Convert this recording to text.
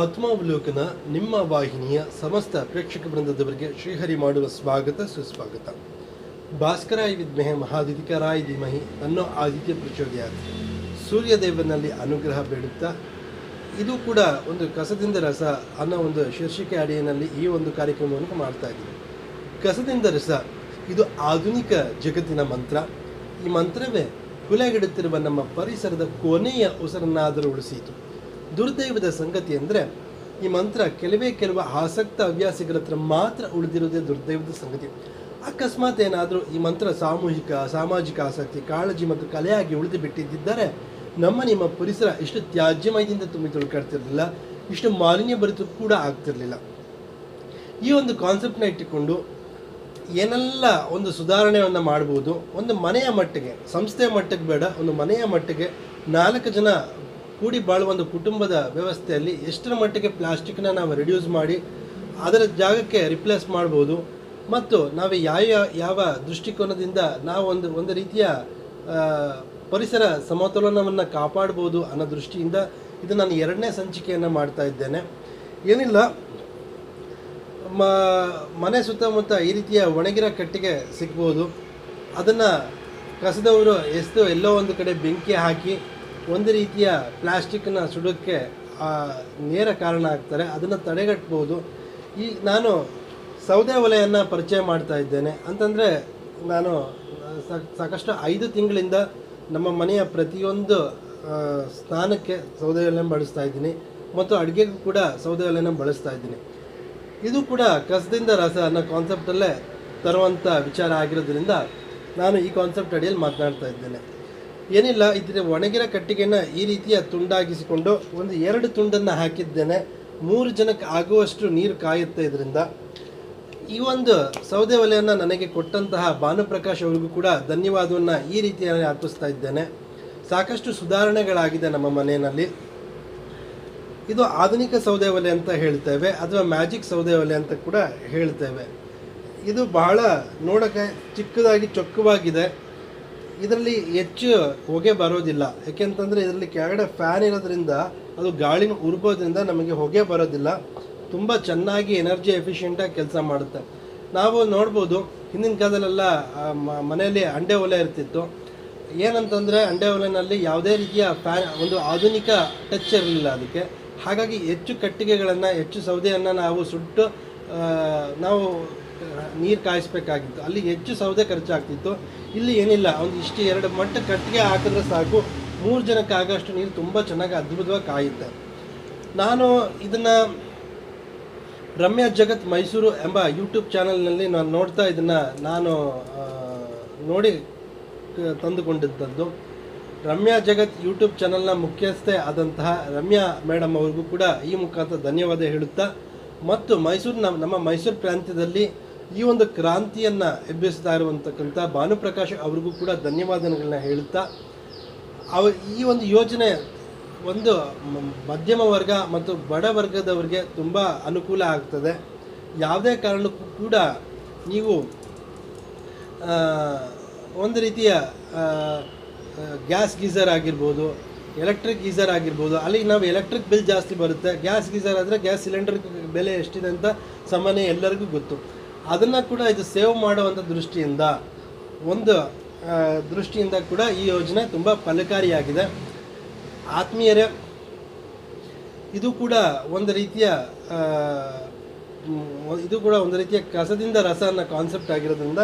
ಆತ್ಮಾವಲೋಕನ ನಿಮ್ಮ ವಾಹಿನಿಯ ಸಮಸ್ತ ಪ್ರೇಕ್ಷಕ ವೃಂದದವರಿಗೆ ಶ್ರೀಹರಿ ಮಾಡುವ ಸ್ವಾಗತ, ಸುಸ್ವಾಗತ. ಭಾಸ್ಕರಾಯ ವಿದ್ಮಹೆ ಮಹಾದಿತಿಕರಾಯ ಧೀಮಹಿ ಅನ್ನೋ ಆದಿತ್ಯ ಪ್ರಚೋದಯಾತ್ ಸೂರ್ಯದೇವನಲ್ಲಿ ಅನುಗ್ರಹ ಬೇಡುತ್ತಾ, ಇದು ಕೂಡ ಒಂದು ಕಸದಿಂದ ರಸ ಅನ್ನೋ ಒಂದು ಶೀರ್ಷಿಕೆ ಅಡಿಯಲ್ಲಿ ಈ ಒಂದು ಕಾರ್ಯಕ್ರಮವನ್ನು ಮಾಡ್ತಾ ಇದ್ದೀವಿ. ಕಸದಿಂದ ರಸ, ಇದು ಆಧುನಿಕ ಜಗತ್ತಿನ ಮಂತ್ರ. ಈ ಮಂತ್ರವೇ ಕುಲೆಗೆಡುತ್ತಿರುವ ನಮ್ಮ ಪರಿಸರದ ಕೊನೆಯ ಉಸಿರನ್ನಾದರೂ ಉಳಿಸಿತು. ದುರ್ದೈವದ ಸಂಗತಿ ಅಂದರೆ ಈ ಮಂತ್ರ ಕೆಲವೇ ಕೆಲವು ಆಸಕ್ತ ಹವ್ಯಾಸಿಗಳ ಹತ್ರ ಮಾತ್ರ ಉಳಿದಿರೋದೇ ದುರ್ದೈವದ ಸಂಗತಿ. ಅಕಸ್ಮಾತ್ ಏನಾದರೂ ಈ ಮಂತ್ರ ಸಾಮೂಹಿಕ, ಸಾಮಾಜಿಕ ಆಸಕ್ತಿ, ಕಾಳಜಿ ಮತ್ತು ಕಲೆಯಾಗಿ ಉಳಿದು ಬಿಟ್ಟಿದ್ದರೆ ನಮ್ಮ ನಿಮ್ಮ ಪರಿಸರ ಇಷ್ಟು ತ್ಯಾಜ್ಯಮಯದಿಂದ ತುಂಬಿ ತುಳ್ಕಾಡ್ತಿರಲಿಲ್ಲ, ಇಷ್ಟು ಮಾಲಿನ್ಯ ಭರಿತ ಕೂಡ ಆಗ್ತಿರಲಿಲ್ಲ. ಈ ಒಂದು ಕಾನ್ಸೆಪ್ಟ್ನ ಇಟ್ಟುಕೊಂಡು ಏನೆಲ್ಲ ಒಂದು ಸುಧಾರಣೆಯನ್ನು ಮಾಡ್ಬೋದು, ಒಂದು ಮನೆಯ ಮಟ್ಟಿಗೆ, ಸಂಸ್ಥೆಯ ಮಟ್ಟಕ್ಕೆ ಬೇಡ, ಒಂದು ಮನೆಯ ಮಟ್ಟಿಗೆ ನಾಲ್ಕು ಜನ ಕೂಡಿ ಬಾಳುವ ಒಂದು ಕುಟುಂಬದ ವ್ಯವಸ್ಥೆಯಲ್ಲಿ ಎಷ್ಟರ ಮಟ್ಟಿಗೆ ಪ್ಲಾಸ್ಟಿಕ್ನ ನಾವು ರಿಡ್ಯೂಸ್ ಮಾಡಿ ಅದರ ಜಾಗಕ್ಕೆ ರಿಪ್ಲೇಸ್ ಮಾಡ್ಬೋದು ಮತ್ತು ನಾವು ಯಾವ ಯಾವ ದೃಷ್ಟಿಕೋನದಿಂದ ನಾವು ಒಂದು ಒಂದು ರೀತಿಯ ಪರಿಸರ ಸಮತೋಲನವನ್ನು ಕಾಪಾಡ್ಬೋದು ಅನ್ನೋ ದೃಷ್ಟಿಯಿಂದ ಇದು ನಾನು ಎರಡನೇ ಸಂಚಿಕೆಯನ್ನು ಮಾಡ್ತಾ ಇದ್ದೇನೆ. ಏನಿಲ್ಲ, ಮ, ಮನೆ ಸುತ್ತಮುತ್ತ ಈ ರೀತಿಯ ಒಣಗಿರೋ ಕಟ್ಟಿಗೆ ಸಿಗ್ಬೋದು. ಅದನ್ನು ಕಸದವರು ಎಷ್ಟು ಎಲ್ಲೋ ಒಂದು ಕಡೆ ಬೆಂಕಿ ಹಾಕಿ ಒಂದು ರೀತಿಯ ಪ್ಲಾಸ್ಟಿಕ್ನ ಸುಡೋಕ್ಕೆ ನೇರ ಕಾರಣ ಆಗ್ತಾರೆ. ಅದನ್ನು ತಡೆಗಟ್ಬೋದು. ಈ, ನಾನು ಸೌದೆ ಒಲೆಯನ್ನು ಪರಿಚಯ ಮಾಡ್ತಾ ಇದ್ದೇನೆ. ಅಂತಂದರೆ, ನಾನು ಸಾಕಷ್ಟು ಐದು ತಿಂಗಳಿಂದ ನಮ್ಮ ಮನೆಯ ಪ್ರತಿಯೊಂದು ಸ್ನಾನಕ್ಕೆ ಸೌದೆ ಒಲೆಯನ್ನು ಬಳಸ್ತಾ ಇದ್ದೀನಿ. ಮತ್ತು ಅಡುಗೆಗೂ ಕೂಡ ಸೌದೆ ಒಲೆಯನ್ನು ಬಳಸ್ತಾ ಇದ್ದೀನಿ. ಇದು ಕೂಡ ಕಸದಿಂದ ರಸ ಅನ್ನೋ ಕಾನ್ಸೆಪ್ಟಲ್ಲೇ ತರುವಂಥ ವಿಚಾರ ಆಗಿರೋದ್ರಿಂದ, ನಾನು ಈ ಕಾನ್ಸೆಪ್ಟ್ ಅಡಿಯಲ್ಲಿ ಮಾತನಾಡ್ತಾ ಇದ್ದೇನೆ. ಏನಿಲ್ಲ, ಇದರ ಒಣಗಿರೋ ಕಟ್ಟಿಗೆನ ಈ ರೀತಿಯ ತುಂಡಾಗಿಸಿಕೊಂಡು ಒಂದು ಎರಡು ತುಂಡನ್ನು ಹಾಕಿದ್ದೇನೆ. ಮೂರು ಜನಕ್ಕೆ ಆಗುವಷ್ಟು ನೀರು ಕಾಯುತ್ತೆ ಇದರಿಂದ. ಈ ಒಂದು ಸೌದೆ ಒಲೆಯನ್ನು ನನಗೆ ಕೊಟ್ಟಂತಹ ಭಾನುಪ್ರಕಾಶ್ ಅವರಿಗೂ ಕೂಡ ಧನ್ಯವಾದವನ್ನು ಈ ರೀತಿಯಲ್ಲಿ ಅರ್ಪಿಸ್ತಾ ಇದ್ದೇನೆ. ಸಾಕಷ್ಟು ಸುಧಾರಣೆಗಳಾಗಿದೆ ನಮ್ಮ ಮನೆಯಲ್ಲಿ. ಇದು ಆಧುನಿಕ ಸೌದೆ ಒಲೆ ಅಂತ ಹೇಳ್ತೇವೆ, ಅಥವಾ ಮ್ಯಾಜಿಕ್ ಸೌದೆ ಒಲೆ ಅಂತ ಕೂಡ ಹೇಳ್ತೇವೆ. ಇದು ಬಹಳ ನೋಡೋಕ್ಕೆ ಚಿಕ್ಕದಾಗಿ ಚೊಕ್ಕವಾಗಿದೆ. ಇದರಲ್ಲಿ ಹೆಚ್ಚು ಹೊಗೆ ಬರೋದಿಲ್ಲ. ಯಾಕೆಂತಂದರೆ ಇದರಲ್ಲಿ ಕೆಳಗಡೆ ಫ್ಯಾನ್ ಇರೋದ್ರಿಂದ ಅದು ಗಾಳಿನ ಉರ್ಬೋದ್ರಿಂದ ನಮಗೆ ಹೊಗೆ ಬರೋದಿಲ್ಲ. ತುಂಬ ಚೆನ್ನಾಗಿ ಎನರ್ಜಿ ಎಫಿಷಿಯೆಂಟಾಗಿ ಕೆಲಸ ಮಾಡುತ್ತೆ. ನಾವು ನೋಡ್ಬೋದು, ಹಿಂದಿನ ಕಾಲದಲ್ಲೆಲ್ಲ ಮನೆಯಲ್ಲಿ ಅಂಡೆ ಒಲೆ ಇರ್ತಿತ್ತು. ಏನಂತಂದರೆ ಅಂಡೆ ಒಲೆನಲ್ಲಿ ಯಾವುದೇ ರೀತಿಯ ಫ್ಯಾನ್ ಒಂದು ಆಧುನಿಕ ಟಚ್ ಇರಲಿಲ್ಲ ಅದಕ್ಕೆ. ಹಾಗಾಗಿ ಹೆಚ್ಚು ಕಟ್ಟಿಗೆಗಳನ್ನು, ಹೆಚ್ಚು ಸೌದೆಯನ್ನು ನಾವು ಸುಟ್ಟು ನಾವು ನೀರು ಕಾಯಿಸ್ಬೇಕಾಗಿತ್ತು. ಅಲ್ಲಿ ಹೆಚ್ಚು ಸೌದೆ ಖರ್ಚಾಗ್ತಿತ್ತು. ಇಲ್ಲಿ ಏನಿಲ್ಲ, ಒಂದು ಇಷ್ಟು ಎರಡು ಮಟ್ಟ ಕಟ್ಟಿಗೆ ಹಾಕಿದ್ರೆ ಸಾಕು. ಮೂರು ಜನಕ್ಕೆ ಆಗೋಷ್ಟು ನೀರು ತುಂಬ ಚೆನ್ನಾಗಿ ಅದ್ಭುತವಾಗಿ ಕಾಯುತ್ತೆ. ನಾನು ಇದನ್ನು ರಮ್ಯಾ ಜಗತ್ ಮೈಸೂರು ಎಂಬ ಯೂಟ್ಯೂಬ್ ಚಾನಲ್ನಲ್ಲಿ ನಾನು ನೋಡ್ತಾ ಇದನ್ನು ನಾನು ನೋಡಿ ತಂದುಕೊಂಡಿದ್ದದ್ದು. ರಮ್ಯಾ ಜಗತ್ ಯೂಟ್ಯೂಬ್ ಚಾನಲ್ನ ಮುಖ್ಯಸ್ಥೆ ಆದಂತಹ ರಮ್ಯಾ ಮೇಡಮ್ ಅವ್ರಿಗೂ ಕೂಡ ಈ ಮುಖಾಂತರ ಧನ್ಯವಾದ ಹೇಳುತ್ತಾ ಮತ್ತು ಮೈಸೂರು ನಮ್ಮ ಮೈಸೂರು ಪ್ರಾಂತ್ಯದಲ್ಲಿ ಈ ಒಂದು ಕ್ರಾಂತಿಯನ್ನು ಎಬ್ಬಿಸ್ತಾ ಇರುವಂತಕ್ಕಂಥ ಭಾನುಪ್ರಕಾಶ್ ಅವ್ರಿಗೂ ಕೂಡ ಧನ್ಯವಾದಗಳನ್ನ ಹೇಳುತ್ತಾ, ಅವ ಈ ಒಂದು ಯೋಜನೆ ಒಂದು ಮಧ್ಯಮ ವರ್ಗ ಮತ್ತು ಬಡ ವರ್ಗದವರಿಗೆ ತುಂಬ ಅನುಕೂಲ ಆಗ್ತದೆ. ಯಾವುದೇ ಕಾರಣಕ್ಕೂ ಕೂಡ ನೀವು ಒಂದು ರೀತಿಯ ಗ್ಯಾಸ್ ಗೀಸರ್ ಆಗಿರ್ಬೋದು ಎಲೆಕ್ಟ್ರಿಕ್ ಗೀಸರ್ ಆಗಿರ್ಬೋದು ಅಲ್ಲಿಗೆ ನಾವು ಎಲೆಕ್ಟ್ರಿಕ್ ಬಿಲ್ ಜಾಸ್ತಿ ಬರುತ್ತೆ. ಗ್ಯಾಸ್ ಗೀಸರ್ ಆದರೆ ಗ್ಯಾಸ್ ಸಿಲಿಂಡರ್ ಬೆಲೆ ಎಷ್ಟಿದೆ ಅಂತ ಸಾಮಾನ್ಯ ಎಲ್ಲರಿಗೂ ಗೊತ್ತು. ಅದನ್ನು ಕೂಡ ಇದು ಸೇವ್ ಮಾಡುವಂಥ ದೃಷ್ಟಿಯಿಂದ, ಒಂದು ದೃಷ್ಟಿಯಿಂದ ಕೂಡ ಈ ಯೋಜನೆ ತುಂಬ ಫಲಕಾರಿಯಾಗಿದೆ. ಆತ್ಮೀಯರೇ, ಇದು ಕೂಡ ಒಂದು ರೀತಿಯ ಇದು ಕೂಡ ಒಂದು ರೀತಿಯ ಕಸದಿಂದ ರಸ ಅನ್ನೋ ಕಾನ್ಸೆಪ್ಟ್ ಆಗಿರೋದ್ರಿಂದ